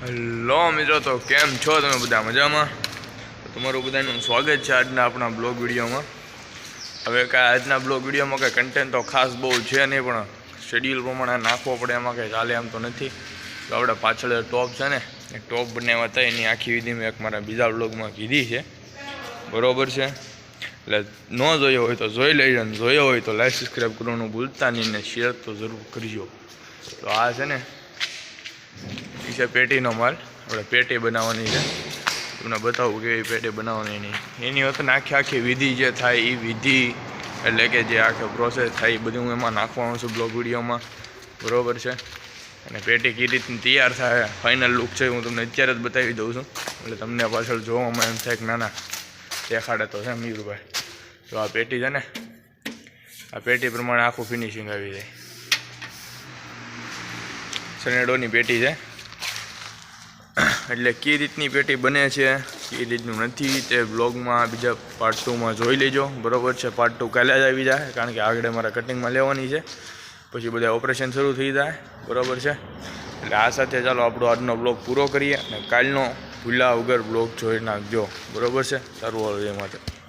Hello મિત્રો, તો કેમ છો તમે બધા મજામાં? તમારું બધાનું સ્વાગત છે આજના આપણા બ્લોગ વિડીયોમાં. હવે કાંઈ આજના બ્લોગ વિડીયોમાં કાંઈ કન્ટેન્ટ તો ખાસ બહુ છે નહીં, પણ શેડ્યુલ પ્રમાણે નાખવો પડે એમાં કંઈ ચાલે એમ તો નથી. તો આપણે પાછળ ટોપ છે ને એ ટોપ બનાવ્યા હતા એની આખી વિધિ મેં એક મારા બીજા બ્લોગમાં કીધી છે. બરાબર છે? એટલે ન જોયો હોય તો જોઈ લેજો અને જોયો હોય તો લાઈક સબસ્ક્રાઈબ કરવાનું ભૂલતા નહીં ને શેર તો જરૂર કરજો. તો આ છે ને છે પેટીનો માલ. આપણે પેટી બનાવવાની છે. તમને બતાવું કેવી પેટી બનાવવાની એની. એની હોત આખી આખી વિધિ જે થાય એ વિધિ, એટલે કે જે આખો પ્રોસેસ થાય એ બધું હું એમાં નાખવાનું છું બ્લોગ વિડીયોમાં બરાબર છે? અને પેટી કઈ રીતની તૈયાર થાય ફાઇનલ લુક છે, હું તમને અત્યારે જ બતાવી દઉં છું. એટલે તમને પાછળ જોવામાં એમ થાય કે ના દેખાડે તો છે મીરુભાઈ. તો આ પેટી છે ને, આ પેટી પ્રમાણે આખું ફિનિશિંગ આવી જાય. સનેડોની પેટી છે. એટલે કઈ રીતની પેટી બને છે કઈ રીતનું નથી. તે બ્લોગમાં બીજા પાર્ટ ટુમાં જોઈ લેજો. બરોબર છે પાર્ટ ટુ કાલે જ આવી જાય, કારણ કે આગળ મારા કટિંગમાં લેવાની છે. પછી બધા ઓપરેશન શરૂ થઈ જાય, બરોબર છે. એટલે આ સાથે ચાલો આપણો આજનો બ્લોગ પૂરો કરીએ અને કાલનો ભૂલા વગર બ્લોગ જોઈ નાખજો, બરોબર છે. સારું હાલો એ માટે